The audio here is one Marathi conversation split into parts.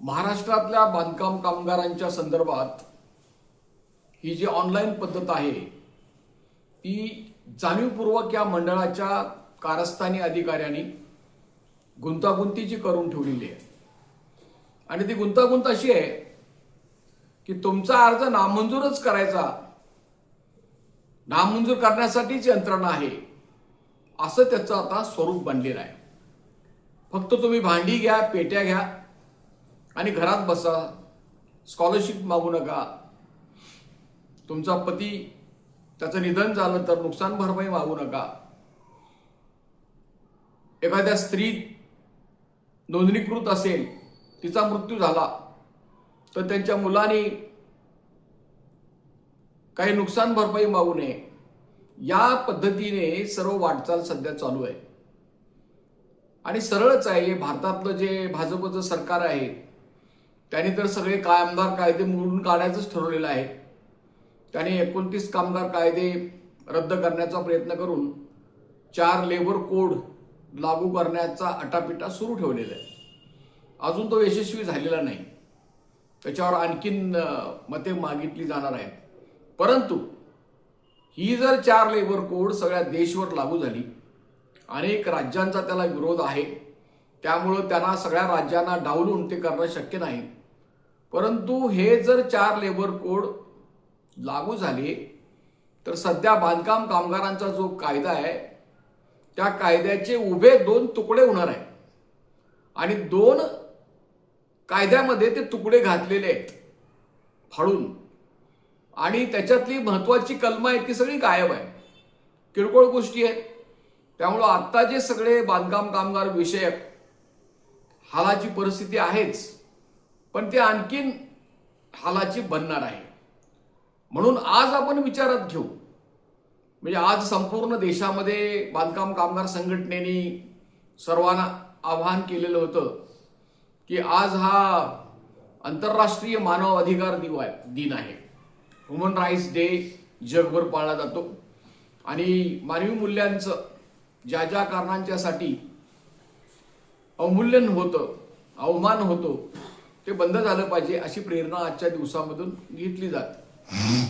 महाराष्ट्रातल्या बांधकाम कामगारांच्या संदर्भात ही जी ऑनलाईन पद्धत आहे ती जाणीवपूर्वक या मंडळाच्या कारस्थानी अधिकाऱ्यांनी गुंतागुंतीची करून ठेवलेली आहे. आणि ती गुंतागुंत अशी आहे की तुमचा अर्ज नामंजूरच करायचा नामंजूर करण्यासाठीच यंत्रणा आहे असं त्याचं आता स्वरूप बनलेलं आहे. फक्त तुम्ही भांडी घ्या पेट्या घ्या आणि घरात बसा. स्कॉलरशिप मागू नका. तुमचा पती त्याचं निधन झालं तर नुकसान भरपाई मागू नका. एखाद्या स्त्री नोंदणीकृत असेल तिचा मृत्यू झाला तर त्यांच्या मुलांनी काही नुकसान भरपाई मागू नये. या पद्धतीने सर्व वाटचाल सध्या चालू आहे. आणि सरळच आहे भारतातलं जे भाजपचं सरकार आहे त्यांनी तर सगळे कामगार कायदे मोडून काढायचंच ठरवलेलं आहे. त्याने एकोणतीस कामगार कायदे रद्द करण्याचा प्रयत्न करून चार लेबर कोड लागू करण्याचा अटापिटा सुरू ठेवलेला आहे. अजून तो यशस्वी झालेला नाही. त्याच्यावर आणखीन मते मागितली जाणार आहेत. परंतु ही जर चार लेबर कोड सगळ्या देशभर लागू झाली अनेक राज्यांचा त्याला विरोध आहे त्यामुळं त्यांना सगळ्या राज्यांना डावलून ते करणं शक्य नाही. परंतु हे जर चार लेबर कोड लागू झाले तर सध्या बांधकाम कामगारांचा जो कायदा आहे त्या कायद्याचे उभे दोन तुकडे होणार आहे आणि दोन कायद्यामध्ये ते तुकडे घातलेले आहेत फाडून. आणि त्याच्यातली महत्वाची कलमं आहेत ती सगळी गायब आहे किरकोळ गोष्टी आहेत. त्यामुळं आत्ता जे सगळे बांधकाम कामगार विषयक हालाची परिस्थिती आहेच. पण ते आणखीन हालाची बनणार आहे. म्हणून आज आपण विचारात घेऊ. म्हणजे आज संपूर्ण देशामध्ये बांधकाम कामगार संघटनेने सर्वांना आवाहन केलेलं होतं की आज हा आंतरराष्ट्रीय मानव अधिकार दिव दिन आहे. ह्युमन राईट्स डे जगभर पाळला जातो. आणि मानवी मूल्यांचं ज्या ज्या कारणांच्यासाठी अवमूल्यन होतं अवमान होतो ते बंद झालं पाहिजे अशी प्रेरणा आजच्या दिवसामधून घेतली जाते.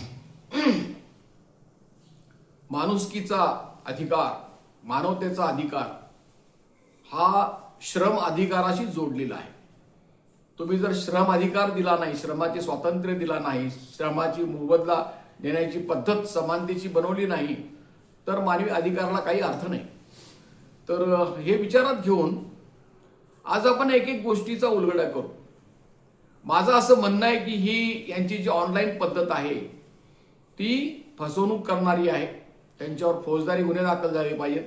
माणुसकीचा अधिकार मानवतेचा अधिकार हा श्रम अधिकाराशी जोडलेला आहे. तुम्ही जर श्रम अधिकार दिला नाही श्रमाचे स्वातंत्र्य दिला नाही श्रमाची मोबदला देण्याची पद्धत समानतेची बनवली नाही तर मानवी अधिकाराला काही अर्थ नाही. तर हे विचारात घेऊन आज आपण एक एक गोष्टीचा उलगडा करू. माझं असं म्हणणं आहे की ही यांची जी ऑनलाईन पद्धत आहे ती फसवणूक करणारी आहे. त्यांच्यावर फौजदारी गुन्हे दाखल झाले पाहिजेत.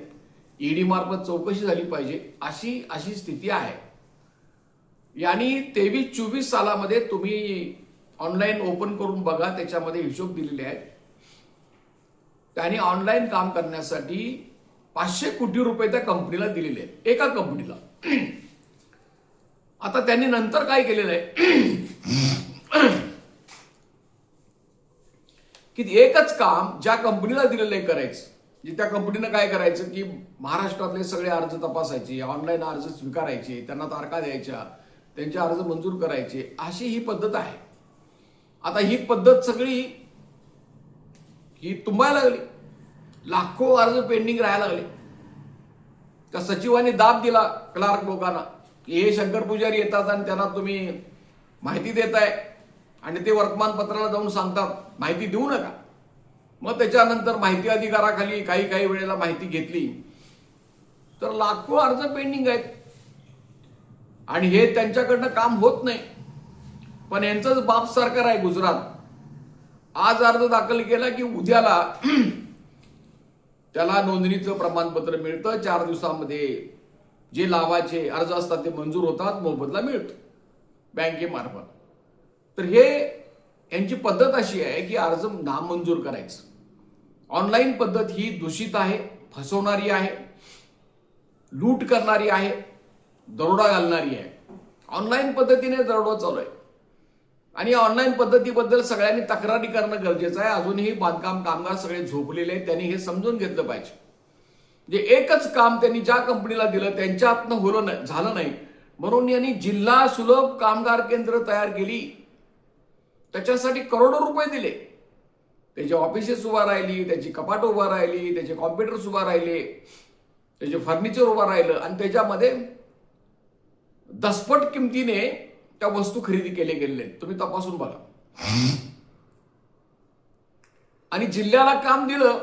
ईडी मार्फत चौकशी झाली पाहिजे अशी अशी स्थिती आहे. यांनी तेवीस चोवीस सालामध्ये तुम्ही ऑनलाईन ओपन करून बघा त्याच्यामध्ये हिशोब दिलेले आहेत. त्यांनी ऑनलाईन काम करण्यासाठी पाचशे कोटी रुपये त्या कंपनीला दिलेले आहेत. एका कंपनीला आता त्यांनी नंतर काय केलेलं आहे? की एकच काम ज्या कंपनीला दिलेलं आहे करायचं. म्हणजे त्या कंपनीनं काय करायचं की महाराष्ट्रातले सगळे अर्ज तपासायचे ऑनलाईन अर्ज स्वीकारायचे त्यांना तारखा द्यायच्या त्यांचे अर्ज मंजूर करायचे अशी ही पद्धत आहे. आता ही पद्धत सगळी ही तुंबायला लागली. लाखो अर्ज पेंडिंग राहायला लागले. त्या सचिवांनी दाब दिला क्लार्क लोकांना. हे शंकर पुजारी येतात आणि त्यांना तुम्ही माहिती देताय. आणि ते वर्तमानपत्राला जाऊन सांगतात माहिती देऊ नका. मग त्याच्यानंतर माहिती अधिकाराखाली काही काही वेळेला माहिती घेतली. तर लाखो अर्ज पेंडिंग आहेत. आणि हे त्यांच्याकडनं काम होत नाही. पण यांचंच बाप सरकार आहे गुजरात. आज अर्ज दाखल केला की उद्याला त्याला नोंदणीचं प्रमाणपत्र मिळतं. चार दिवसामध्ये जे लाभाचे अर्ज असतात ते मंजूर होतात मोबदला मिळतो. बँकेमार्फत तर हे यांची पद्धत अशी आहे की अर्ज नामंजूर करायचं. ऑनलाईन पद्धत ही दूषित आहे फसवणारी आहे लूट करणारी आहे दरोडा घालणारी आहे. ऑनलाईन पद्धतीने दरोडा चालू आहे. आणि ऑनलाईन पद्धतीबद्दल सगळ्यांनी तक्रारी करणं गरजेचं आहे. अजूनही बांधकाम कामगार सगळे झोपलेले आहेत त्यांनी हे समजून घेतलं पाहिजे. म्हणजे एकच काम त्यांनी ज्या कंपनीला दिलं त्यांच्या हातनं होलं नाही झालं नाही. म्हणून यांनी जिल्हा सुलभ कामगार केंद्र तयार केली. त्याच्यासाठी करोडो रुपये दिले. त्याचे ऑफिसेस उभा राहिली त्याची कपाट उभा राहिली त्याचे कॉम्प्युटर्स उभा राहिले त्याचे फर्निचर उभं राहिलं आणि त्याच्यामध्ये दसपट किमतीने त्या वस्तू खरेदी केले गेलेले तुम्ही तपासून बघा. आणि जिल्ह्याला काम दिलं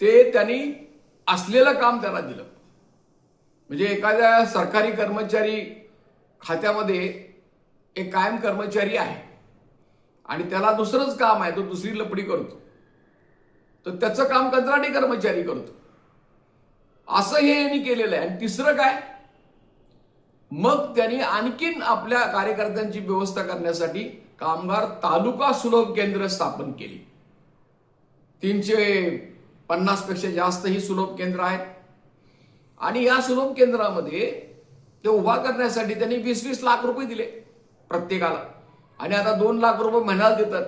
ते त्यांनी असलेलं काम त्यांना दिलं. म्हणजे एखाद्या सरकारी कर्मचारी खात्यामध्ये एक कायम कर्मचारी आहे. आणि त्याला दुसरंच काम आहे तो दुसरी लपडी करतो. तर त्याचं काम कंत्राटी कर्मचारी करतो. असं हे यांनी केलेलं आहे. आणि तिसरं काय? मग त्यांनी आणखीन आपल्या कार्यकर्त्यांची व्यवस्था करण्यासाठी कामगार तालुका सुलभ केंद्र स्थापन केली. तीनशे पन्नासपेक्षा जास्त ही सुलभ केंद्र आहेत. आणि या सुलभ केंद्रामध्ये ते उभा करण्यासाठी त्यांनी वीस वीस लाख रुपये दिले प्रत्येकाला. आणि आता दोन लाख रुपये महिन्याला देतात.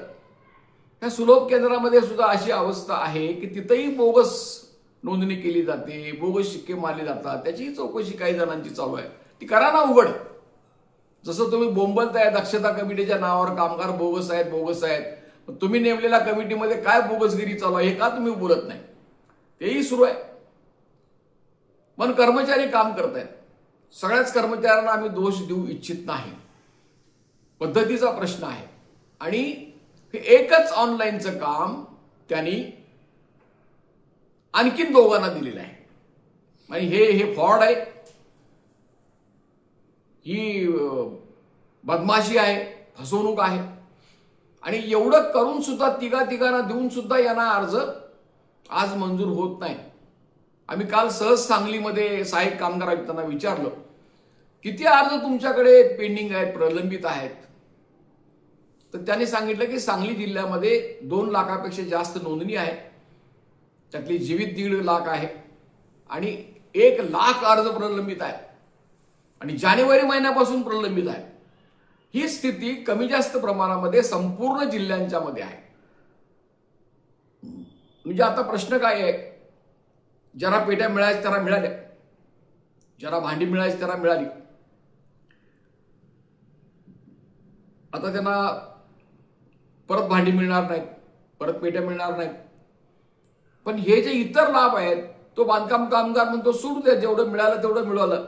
ह्या सुलभ केंद्रामध्ये सुद्धा अशी अवस्था आहे की तिथंही बोगस नोंदणी केली जाते बोगस शिक्के मारले जातात. त्याचीही चौकशी काही जणांची चालू आहे. ती करा ना उघड. जसं तुम्ही बोंबलताय दक्षता कमिटीच्या नावावर कामगार बोगस आहेत बोगस आहेत. तुम्ही नेमलेल्या कमिटीमध्ये काय बोगसगिरी चालू आहे हे का तुम्ही बोलत नाही? तेही सुरू आहे. पण कर्मचारी काम करत आहेत सगळ्याच कर्मचाऱ्यांना आम्ही दोष देऊ इच्छित नाही. पद्धतीचा प्रश्न आहे. आणि हे एकच ऑनलाईनचं काम त्यांनी आणखीन दोघांना दिलेलं आहे. आणि हे हे फ्रॉड आहे. ही बदमाशी आहे फसवणूक आहे. आणि एवढं करून सुद्धा तिघा तिघांना देऊन सुद्धा यांना अर्ज आज मंजूर होत नाही. आम्ही काल सहज सांगलीमध्ये सहाय्यक कामगार आयुक्तांना विचारलं किती अर्ज तुमच्याकडे पेंडिंग आहेत प्रलंबित आहेत? तर त्यांनी सांगितलं की सांगली जिल्ह्यामध्ये दोन लाखापेक्षा जास्त नोंदणी आहे. त्यातली जीवित दीड लाख आहे आणि एक लाख अर्ज प्रलंबित आहे आणि जानेवारी महिन्यापासून प्रलंबित आहे. ही स्थिती कमी जास्त प्रमाणामध्ये संपूर्ण जिल्ह्यांच्या मध्ये आहे. म्हणजे आता प्रश्न काय आहे? ज्याला पेट्या मिळायच्या त्याला मिळाल्या. ज्याला भांडी मिळायची त्याला मिळाली. आता त्यांना परत भांडी मिळणार नाहीत परत पेट्या मिळणार नाहीत. पण हे जे इतर लाभ आहेत तो बांधकाम कामगार म्हणतो सोडू द्या. जेवढं मिळालं तेवढं मिळालं.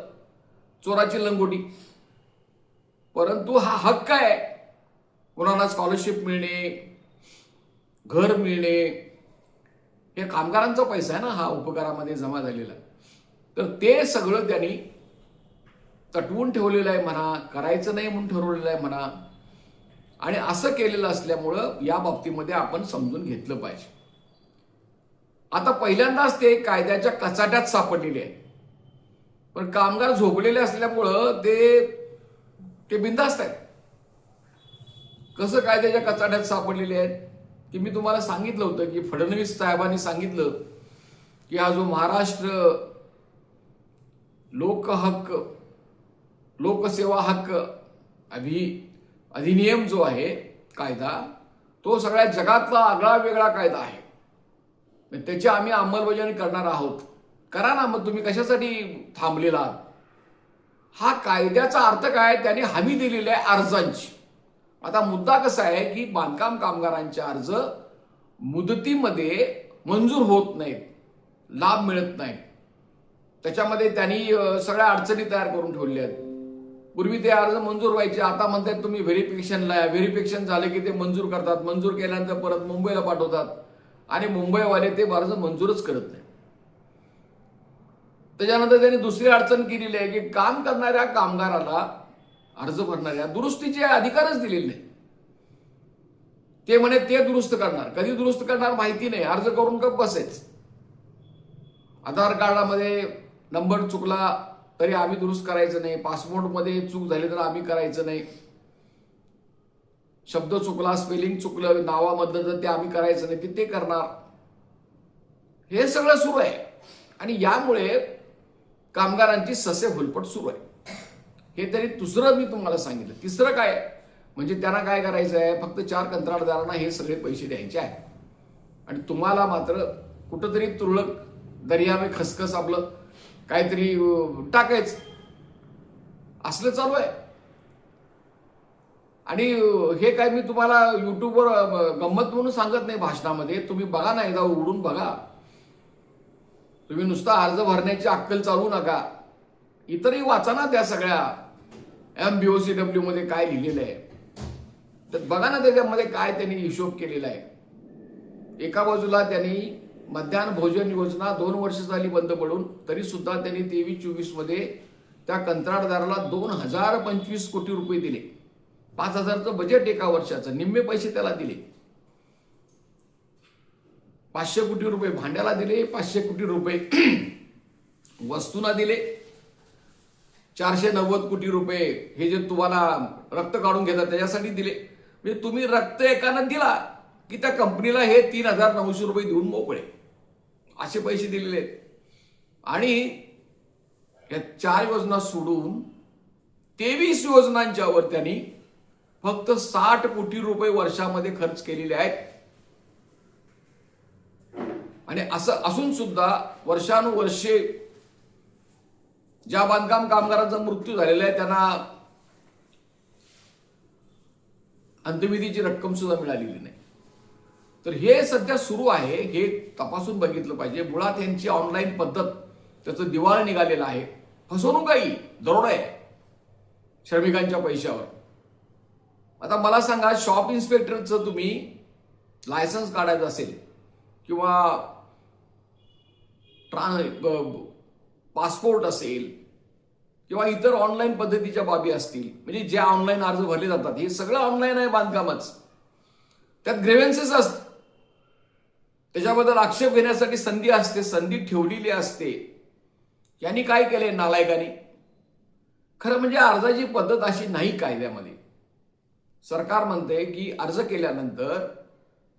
चोराची लंगोटी. परंतु हा हक्क आहे. कोणाला स्कॉलरशिप मिळणे घर मिळणे हे कामगारांचा पैसा आहे ना हा उपकारामध्ये जमा झालेला तर ते सगळं त्यांनी तटवून ठेवलेलं आहे म्हणा करायचं नाही म्हणून ठरवलेलं आहे म्हणा आणि असं केलेलं असल्यामुळं या बाबतीमध्ये आपण समजून घेतलं पाहिजे. आता पहिल्यांदाच ते कायद्याच्या कचाट्यात सापडलेले आहे पण कामगार झोपलेले असल्यामुळं ते ते बिंदास्त आहेत. कसं कायद्याच्या कचाट्यात सापडलेले आहेत? की मी तुम्हाला सांगितलं होतं की फडणवीस साहेबांनी सांगितलं की हा जो महाराष्ट्र लोकहक्क लोकसेवा हक्क अभि अधिनियम जो आहे कायदा तो सगळ्या जगातला आगळा वेगळा कायदा आहे. मग त्याची आम्ही अंमलबजावणी करणार आहोत. करा ना मग तुम्ही कशासाठी थांबलेला हा कायद्याचा अर्थ काय? त्यांनी हमी दिलेली आहे अर्जांची. आता मुद्दा कसा आहे की बांधकाम कामगारांचे अर्ज मुदतीमध्ये मंजूर होत नाहीत लाभ मिळत नाहीत. त्याच्यामध्ये त्यांनी सगळ्या अडचणी तयार करून ठेवल्या आहेत. पूर्वी ते अर्ज मंजूर व्हायचे आता म्हणतात तुम्ही व्हेरिफिकेशनला व्हेरिफिकेशन झाले की ते मंजूर करतात. मंजूर केल्यानंतर परत मुंबईला पाठवतात. आणि मुंबईवाले ते अर्ज मंजूरच करत नाही त्याच्यानंतर त्यांनी दुसरी अडचण केलेली आहे की काम करणाऱ्या कामगाराला अर्ज भरणाऱ्या दुरुस्तीचे अधिकारच दिलेले नाही. ते म्हणे ते दुरुस्त करणार. कधी दुरुस्त करणार माहिती नाही. अर्ज करून गप बसेच आधार कार्डामध्ये नंबर चुकला तरी आम्ही दुरुस्त करायचं नाही. पासपोर्टमध्ये चूक झाली तर आम्ही करायचं नाही. शब्द चुकला स्पेलिंग चुकलं नावामधलं तर ते आम्ही करायचं नाही. ते ते करणार? हे सगळं सुरू आहे. आणि यामुळे कामगारांची ससे हुलपट सुरू आहे. हे तरी दुसरं मी तुम्हाला सांगितलं. तिसरं काय? म्हणजे त्यांना काय करायचं आहे? फक्त चार कंत्राटदारांना हे सगळे पैसे द्यायचे आहे आणि तुम्हाला मात्र कुठंतरी तुरळक दर्या खसखस आपलं काहीतरी टाकायचं. असलं चालू आहे. आणि हे काय मी तुम्हाला युट्यूबवर गंमत म्हणून सांगत नाही भाषणामध्ये. तुम्ही बघा ना एकदा उघडून बघा. तुम्ही नुसता अर्ज भरण्याची अक्कल चालू नका. इतरही वाचा ना त्या सगळ्या. M B O C W मध्ये काय लिहिलेलं आहे. तर बघा ना त्याच्यामध्ये काय त्यांनी हिशोब केलेला आहे. एका बाजूला त्यांनी मध्यान्ह भोजन योजना दोन वर्ष झाली बंद पडून तरी सुद्धा त्यांनी तेवीस चोवीसमध्ये त्या कंत्राटदाराला दोन हजार पंचवीस कोटी रुपये दिले. पाच हजारचं बजेट एका वर्षाचं निम्मे पैसे त्याला दिले. पाचशे कोटी रुपये भांड्याला दिले पाचशे कोटी रुपये वस्तूंना दिले. चारशे नव्वद कोटी रुपये हे जे तुम्हाला रक्त काढून घेतात त्याच्यासाठी दिले. म्हणजे तुम्ही रक्त एकानं दिला की त्या कंपनीला हे तीन हजार नऊशे रुपये देऊन मोकळे. असे पैसे दिलेले आहेत. आणि या चार योजना सोडून तेवीस योजनांच्यावर त्यांनी फक्त साठ कोटी रुपये वर्षामध्ये खर्च केलेले आहेत. आणि असं असून सुद्धा वर्षानुवर्षे ज्या बांधकाम कामगारांचा मृत्यू झालेला आहे त्यांना अंत्यविधीची रक्कम सुद्धा मिळालेली नाही. तर हे सध्या सुरू आहे हे तपासून बघितलं पाहिजे. मुळात यांची ऑनलाईन पद्धत त्याचं दिवाळ निघालेलं आहे. फसवणूक आहे दरोड आहे श्रमिकांच्या पैशावर. आता मला सांगा शॉप इन्स्पेक्टरचं तुम्ही लायसन्स काढायचं असेल किंवा ट्रान पासपोर्ट असेल किंवा इतर ऑनलाईन पद्धतीच्या बाबी असतील म्हणजे जे ऑनलाईन अर्ज भरले जातात हे सगळं ऑनलाईन आहे बांधकामच. त्यात ग्रेव्हन्सेस असत त्याच्याबद्दल आक्षेप घेण्यासाठी संधी असते संधी ठेवलेली असते. यांनी काय केले नालायकाने? खरं म्हणजे अर्जाची पद्धत अशी नाही कायद्यामध्ये. सरकार म्हणते की अर्ज केल्यानंतर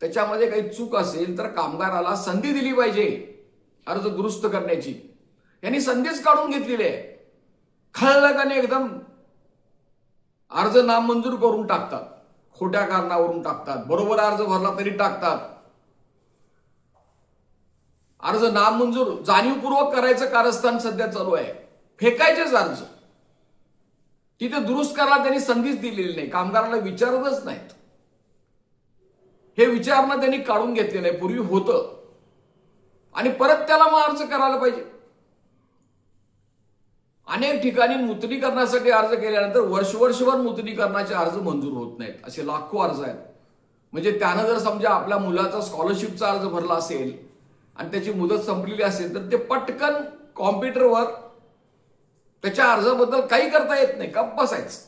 त्याच्यामध्ये काही चूक असेल तर कामगाराला संधी दिली पाहिजे अर्ज दुरुस्त करण्याची. यांनी संधीच काढून घेतलेली आहे. खळलं एकदम? अर्ज नामंजूर करून टाकतात. खोट्या कारणावरून टाकतात. बरोबर अर्ज भरला तरी टाकतात. अर्ज नामंजूर जाणीवपूर्वक करायचं कारस्थान सध्या चालू आहे. फेकायचेच अर्ज. तिथे दुरुस्त करायला त्यांनी संधीच दिलेली नाही. कामगाराला विचारतच नाहीत. हे विचारणं त्यांनी काढून घेतलेलं आहे. पूर्वी होतं. आणि परत त्याला मग अर्ज करायला पाहिजे. अनेक ठिकाणी नूतनीकरणासाठी अर्ज केल्यानंतर वर्ष वर्षभर नूतनीकरणाचे अर्ज मंजूर होत नाहीत. असे लाखो अर्ज आहेत. म्हणजे त्यानं जर समजा आपल्या मुलाचा स्कॉलरशिपचा अर्ज भरला असेल आणि त्याची मुदत संपलेली असेल तर ते पटकन कॉम्प्युटरवर त्याच्या अर्जाबद्दल काही करता येत नाही. का बसायचं.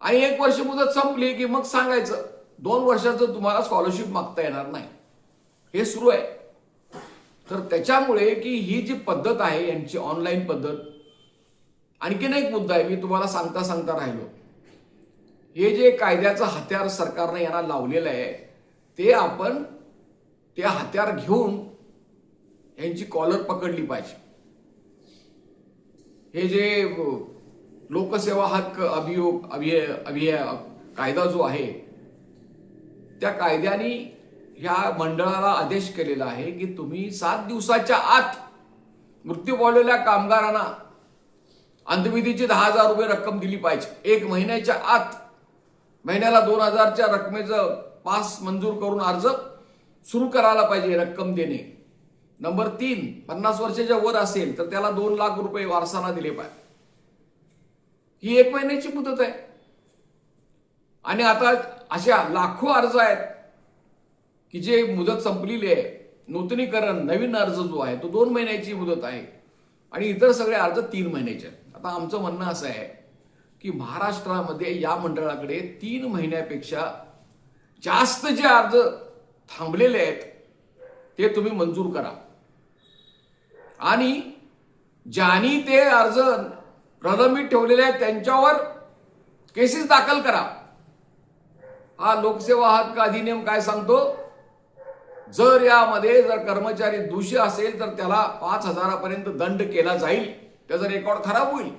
आणि एक वर्ष मुदत संपली की मग सांगायचं दोन वर्षाचं तुम्हाला स्कॉलरशिप मागता येणार नाही. हे सुरू आहे. तर त्याच्यामुळे की ही जी पद्धत आहे यांची ऑनलाईन पद्धत आणखीन एक मुद्दा आहे मी तुम्हाला सांगता सांगता राहिलो. हे जे कायद्याचं हत्यार सरकारने यांना लावलेलं आहे ते आपण ते हत्यार घेऊन यांची कॉलर पकडली पाहिजे. हे जे लोकसेवा हक्क अभियोग अभिय अभिय कायदा जो आहे त्या कायद्याने ह्या मंडळाला आदेश केलेला आहे की तुम्ही सात दिवसाच्या आत मृत्यू पावलेल्या कामगारांना अंधविधीची दहा हजार रुपये रक्कम दिली पाहिजे. एक महिन्याच्या आत महिन्याला दोन हजारच्या रकमेचं पास मंजूर करून अर्ज सुरू करायला पाहिजे रक्कम देणे. नंबर तीन पन्नास वर्षाच्या वर असेल तर त्याला दोन लाख रुपये वारसाना दिले पाहिजे. ही एक महिन्याची मुदत आहे. आणि आता अशा लाखो अर्ज आहेत की जे मुदत संपलेली आहे नूतनीकरण नवीन अर्ज जो आहे तो दोन महिन्याची मुदत आहे. आणि इतर सगळे अर्ज तीन महिन्याचे आहेत. आता आमचं म्हणणं असं आहे की महाराष्ट्रामध्ये या मंडळाकडे तीन महिन्यापेक्षा जास्त जे अर्ज थांबलेले आहेत ते तुम्ही मंजूर करा. आणि ज्यांनी ते अर्ज प्रलंबित ठेवलेले आहेत त्यांच्यावर केसेस दाखल करा. हा लोकसेवा हक्क अधिनियम काय सांगतो? जर यामध्ये जर कर्मचारी दोषी असेल तर त्याला पाच हजारापर्यंत दंड केला जाईल. त्याचा रेकॉर्ड खराब होईल.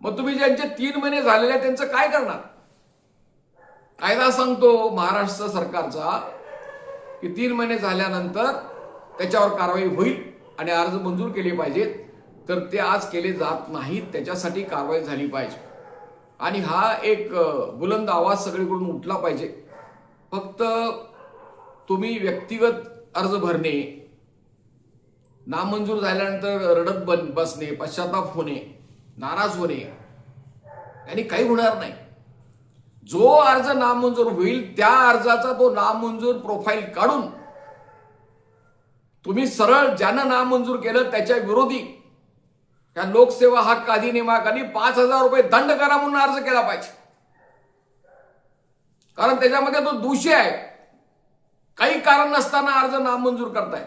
मग तुम्ही ज्यांचे तीन महिने झालेले आहेत त्यांचं काय करणार? कायदा सांगतो महाराष्ट्र सरकारचा की तीन महिने झाल्यानंतर त्याच्यावर कारवाई होईल आणि अर्ज मंजूर केले पाहिजेत. तर ते आज केले जात नाहीत त्याच्यासाठी कारवाई झाली पाहिजे. आणि हा एक बुलंद आवाज सगळीकडून उठला पाहिजे. फक्त तुम्ही व्यक्तिगत अर्ज भरणे नामंजूर झाल्यानंतर रडत बन बसणे पश्चाताप होणे नाराज होणे यांनी काही होणार नाही. जो अर्ज नामंजूर होईल त्या अर्जाचा तो नामंजूर प्रोफाईल काढून तुम्ही सरळ ज्यानं नामंजूर केलं त्याच्या विरोधी त्या लोकसेवा हक्क अधिनियमाखाली पाच हजार रुपये दंड करा म्हणून अर्ज केला पाहिजे. कारण त्याच्यामध्ये तो दोषी आहे. काही कारण नसताना अर्ज नामंजूर करताय.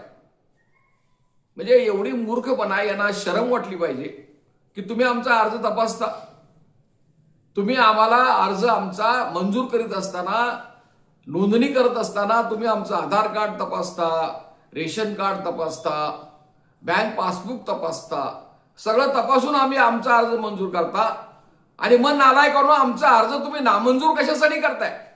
म्हणजे एवढी मूर्खपणा यांना शरम वाटली पाहिजे की तुम्ही आमचा अर्ज तपासता. तुम्ही आम्हाला अर्ज आमचा मंजूर करीत असताना नोंदणी करत असताना तुम्ही आमचं आधार कार्ड तपासता रेशन कार्ड तपासता बँक पासबुक तपासता. सगळं तपासून आम्ही आमचा अर्ज मंजूर करता. आणि मग नालायकांनो आमचा अर्ज तुम्ही नामंजूर कशासाठी करताय?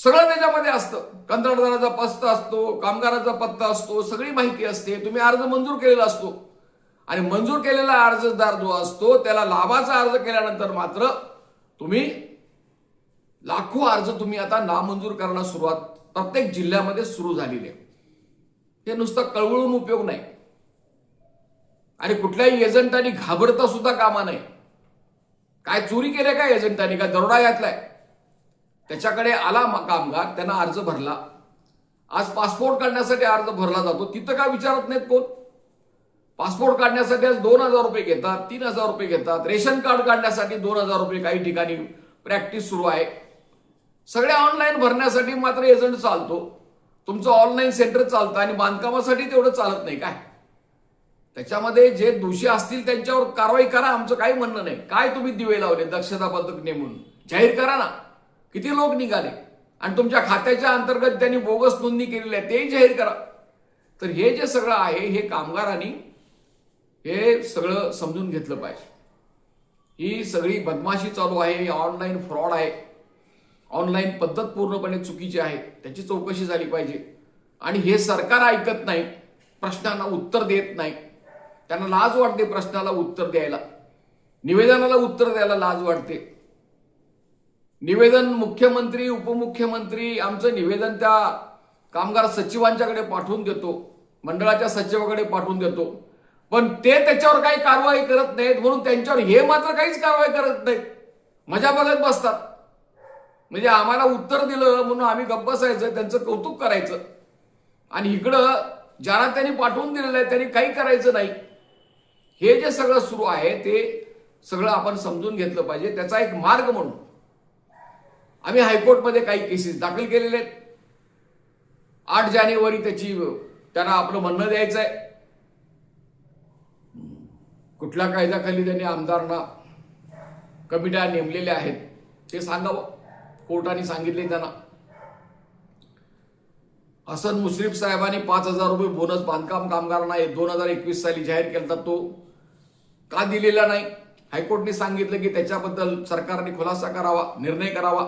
सगळं त्याच्यामध्ये असतं. कंत्राटदाराचा पत्ता असतो कामगाराचा पत्ता असतो सगळी माहिती असते. तुम्ही अर्ज मंजूर केलेला असतो. आणि मंजूर केलेला अर्जदार जो असतो त्याला लाभाचा अर्ज केल्यानंतर मात्र तुम्ही लाखो अर्ज तुम्ही आता नामंजूर करण्यास सुरुवात प्रत्येक जिल्ह्यामध्ये सुरू झालेली आहे. हे नुसतं कळवळून उपयोग नाही. आणि कुठल्याही एजंटांनी घाबरता सुद्धा कामा नाही काय चोरी केल्या काय एजंटांनी? काय दरोडा घातलाय? त्याच्याकडे आला कामगार त्यांना अर्ज भरला. आज पासपोर्ट काढण्यासाठी अर्ज भरला जातो. तिथं का विचारत नाहीत कोण? पासपोर्ट काढण्यासाठी आज दोन हजार रुपये घेतात तीन हजार रुपये घेतात. रेशन कार्ड काढण्यासाठी दोन हजार रुपये काही ठिकाणी प्रॅक्टिस सुरू आहे. सगळे ऑनलाईन भरण्यासाठी मात्र एजंट चालतो. तुमचं ऑनलाईन सेंटर चालतं आणि बांधकामासाठी तेवढं चालत नाही. काय? त्याच्यामध्ये जे दोषी असतील त्यांच्यावर कारवाई करा. आमचं काही म्हणणं नाही. काय तुम्ही दिवे लावले दक्षता पथक नेमून? जाहीर करा ना. किती लोक निघाले? आणि तुमच्या खात्याच्या अंतर्गत त्यांनी बोगस नोंदणी केलेली आहे तेही जाहीर करा. तर हे जे सगळं आहे हे कामगारांनी हे सगळं समजून घेतलं पाहिजे. ही सगळी बदमाशी चालू आहे ही ऑनलाईन फ्रॉड आहे. ऑनलाईन पद्धत पूर्णपणे चुकीची आहे त्याची चौकशी झाली पाहिजे. आणि हे सरकार ऐकत नाही प्रश्नांना उत्तर देत नाही. त्यांना लाज वाटते प्रश्नाला उत्तर द्यायला. निवेदनाला उत्तर द्यायला लाज वाटते. निवेदन मुख्यमंत्री उपमुख्यमंत्री आमचं निवेदन त्या कामगार सचिवांच्याकडे पाठवून देतो मंडळाच्या सचिवाकडे पाठवून देतो. पण ते त्याच्यावर काही कारवाई करत नाहीत म्हणून त्यांच्यावर हे मात्र काहीच कारवाई करत नाहीत. मजा बघत बसतात. म्हणजे आम्हाला उत्तर दिलं म्हणून आम्ही गप्प बसायचं त्यांचं कौतुक करायचं. आणि इकडं ज्याला त्यांनी पाठवून दिलेलं आहे त्यांनी काही करायचं नाही. हे जे सगळं सुरू आहे ते सगळं आपण समजून घेतलं पाहिजे. त्याचा एक मार्ग म्हणून आम्ही हायकोर्टमध्ये काही केसेस दाखल केलेले आहेत. आठ जानेवारी त्याची त्यांना आपलं म्हणणं द्यायचं आहे. कुठल्या कायद्याखाली त्यांनी आमदारांना कमिट्या नेमलेल्या आहेत ते सांगावं. कोर्टाने सांगितले त्यांना. हसन मुश्रीफ साहेबांनी पाच हजार रुपये बोनस बांधकाम कामगारांना दोन हजार एकवीस साली जाहीर केला तो का दिलेला नाही? हायकोर्टने सांगितलं की त्याच्याबद्दल सरकारने खुलासा करावा निर्णय करावा.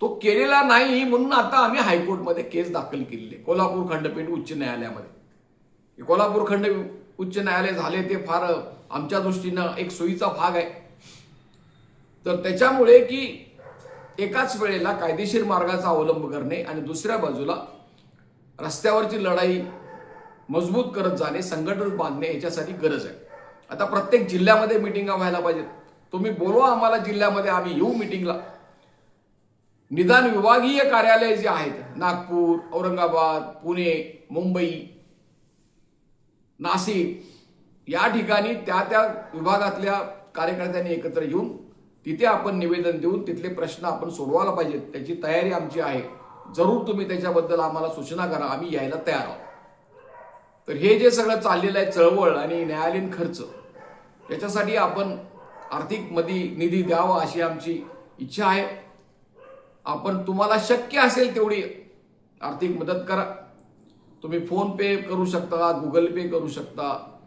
तो केलेला नाही म्हणून आता आम्ही हायकोर्टमध्ये केस दाखल केलेली. आहे कोल्हापूर खंडपीठ उच्च न्यायालयामध्ये. कोल्हापूर खंड उच्च न्यायालय झाले ते फार आमच्या दृष्टीनं एक सोयीचा भाग आहे. तर त्याच्यामुळे की एकाच वेळेला कायदेशीर मार्गाचा अवलंब करणे आणि दुसऱ्या बाजूला रस्त्यावरची लढाई मजबूत करत जाणे संघटन बांधणे याच्यासाठी गरज आहे. आता प्रत्येक जिल्ह्यामध्ये मिटिंगा व्हायला पाहिजेत. तुम्ही बोलवा आम्हाला जिल्ह्यामध्ये आम्ही येऊ मिटिंगला. निदान विभागीय कार्यालय जे आहेत नागपूर औरंगाबाद पुणे मुंबई नाशिक या ठिकाणी त्या त्या विभागातल्या कार्यकर्त्यांनी एकत्र येऊन तिथे आपण निवेदन देऊन तिथले प्रश्न आपण सोडवायला पाहिजेत. त्याची तयारी आमची आहे. जरूर तुम्ही त्याच्याबद्दल आम्हाला सूचना करा. आम्ही यायला तयार आहोत. तर हे जे सगळं चाललेलं आहे चळवळ आणि न्यायालयीन खर्च याच्यासाठी आपण आर्थिक मधी निधी द्यावा अशी आमची इच्छा आहे. आपण तुम्हाला शक्य असेल तेवढी आर्थिक मदत करा. तुम्ही फोन पे करू शकता गुगल पे करू शकता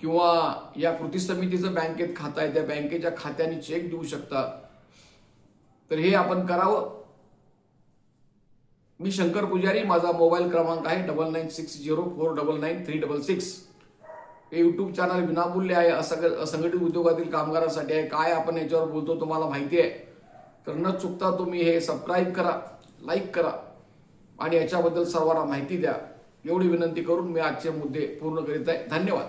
किंवा या कृती समितीचं बँकेत खातं आहे त्या बँकेच्या खात्याने चेक देऊ शकता. तर हे आपण करावं. मी शंकर पुजारी माझा मोबाईल क्रमांक आहे double nine six zero four double nine three double six हे युट्यूब चॅनल विनामूल्य आहे असंग- असंघटित उद्योगातील कामगारांसाठी आहे. काय आपण याच्यावर बोलतो तुम्हाला माहिती आहे. तर न चुकता तुम्ही हे सबस्क्राईब करा लाईक करा आणि याच्याबद्दल सर्वांना माहिती द्या. एवढी विनंती करून मी आजचे मुद्दे पूर्ण करीत आहे. धन्यवाद.